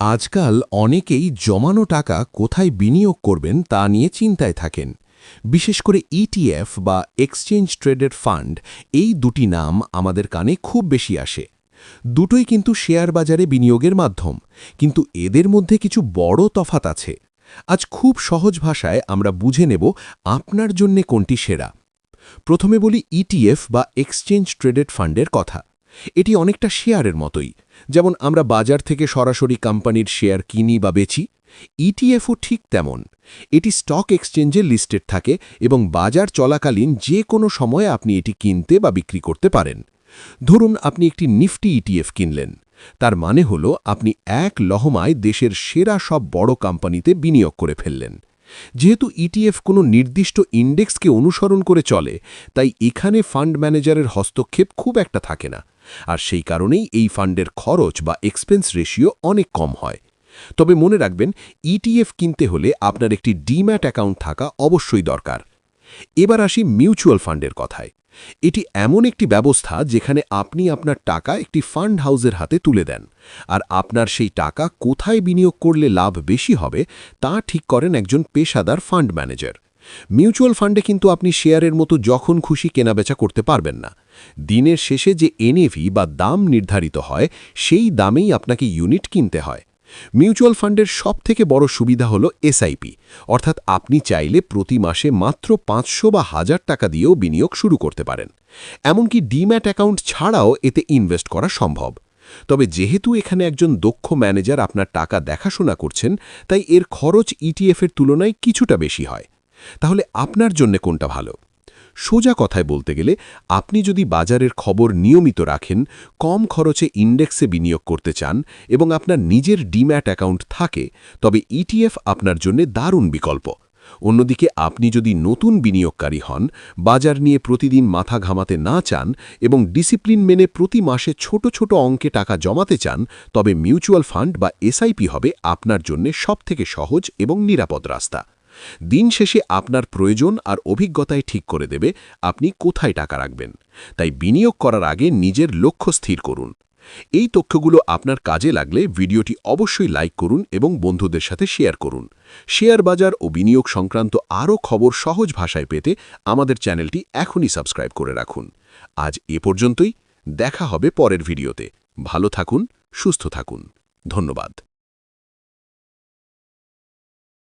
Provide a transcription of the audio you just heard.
আজকাল অনেকেই জমানো টাকা কোথায় বিনিয়োগ করবেন তা নিয়ে চিন্তায় থাকেন। বিশেষ করে ইটিএফ বা এক্সচেঞ্জ ট্রেডেড ফান্ড এই দুটি নাম আমাদের কানে খুব বেশি আসে। দুটোই কিন্তু শেয়ার বাজারে বিনিয়োগের মাধ্যম, কিন্তু এদের মধ্যে কিছু বড় তফাত আছে। আজ খুব সহজ ভাষায় আমরা বুঝে নেব আপনার জন্যে কোনটি সেরা। প্রথমে বলি ইটিএফ বা এক্সচেঞ্জ ট্রেডেড ফান্ডের কথা। এটি অনেকটা শেয়ারের মতোই। যেমন আমরা বাজার থেকে সরাসরি কোম্পানির শেয়ার কিনি বা বেচি ইটিএফও ঠিক তেমন। এটি স্টক এক্সচেঞ্জে লিস্টেড থাকে এবং বাজার চলাকালীন যে কোনো সময়ে আপনি এটি কিনতে বা বিক্রি করতে পারেন। ধরুন, আপনি একটি নিফটি ইটিএফ কিনলেন। তার মানে হল, আপনি এক লহমায় দেশের সেরা সব বড় কোম্পানিতে বিনিয়োগ করে ফেললেন। যেহেতু ইটিএফ কোনো নির্দিষ্ট ইন্ডেক্সকে অনুসরণ করে চলে, তাই এখানে ফান্ড ম্যানেজারের হস্তক্ষেপ খুব একটা থাকে না। আর সেই কারণেই এই ফান্ডের খরচ বা এক্সপেন্স রেশিও অনেক কম হয়। তবে মনে রাখবেন ইটিএফ কিনতে হলে আপনার একটি ডিম্যাট অ্যাকাউন্ট থাকা অবশ্যই দরকার। এবার আসি মিউচুয়াল ফান্ডের কথায়। এটি এমন একটি ব্যবস্থা যেখানে আপনি আপনার টাকা একটি ফান্ড হাউসের হাতে তুলে দেন, আর আপনার সেই টাকা কোথায় বিনিয়োগ করলে লাভ বেশি হবে তা ঠিক করেন একজন পেশাদার ফান্ড ম্যানেজার মিউচুয়াল ফান্ডে কিন্তু আপনি শেয়ারের মতো যখন খুশি কেনাবেচা করতে পারবেন না। দিনের শেষে যে এনএভি বা দাম নির্ধারিত হয়, সেই দামেই আপনাকে ইউনিট কিনতে হয়। মিউচুয়াল ফান্ডের সবথেকে বড় সুবিধা হল এসআইপি, অর্থাৎ আপনি চাইলে প্রতি মাসে মাত্র পাঁচশো বা হাজার টাকা দিয়েও বিনিয়োগ শুরু করতে পারেন। এমনকি ডিম্যাট অ্যাকাউন্ট ছাড়াও এতে ইনভেস্ট করা সম্ভব। তবে যেহেতু এখানে একজন দক্ষ ম্যানেজার আপনার টাকা দেখাশোনা করছেন, তাই এর খরচ ইটিএফের তুলনায় কিছুটা বেশি হয়। তাহলে আপনার জন্য কোনটা ভালো? সোজা কথায় বলতে গেলে, আপনি যদি বাজারের খবর নিয়মিত রাখেন, কম খরচে ইন্ডেক্সে বিনিয়োগ করতে চান এবং আপনার নিজের ডিম্যাট অ্যাকাউন্ট থাকে, তবে ইটিএফ আপনার জন্য দারুণ বিকল্প। অন্যদিকে আপনি যদি নতুন বিনিয়োগকারী হন, বাজার নিয়ে প্রতিদিন মাথা ঘামাতে না চান এবং ডিসিপ্লিন মেনে প্রতি মাসে ছোট ছোট অঙ্কে টাকা জমাতে চান, তবে মিউচুয়াল ফান্ড বা এসআইপি হবে আপনার জন্য সবথেকে সহজ এবং নিরাপদ রাস্তা। দিন শেষে আপনার প্রয়োজন আর অভিজ্ঞতায় ঠিক করে দেবে আপনি কোথায় টাকা রাখবেন। তাই বিনিয়োগ করার আগে নিজের লক্ষ্য স্থির করুন। এই তথ্যগুলো আপনার কাজে লাগলে ভিডিওটি অবশ্যই লাইক করুন এবং বন্ধুদের সাথে শেয়ার করুন। শেয়ার বাজার ও বিনিয়োগ সংক্রান্ত আরও খবর সহজ ভাষায় পেতে আমাদের চ্যানেলটি এখনই সাবস্ক্রাইব করে রাখুন। আজ এ পর্যন্তই, দেখা হবে পরের ভিডিওতে। ভালো থাকুন, সুস্থ থাকুন। ধন্যবাদ।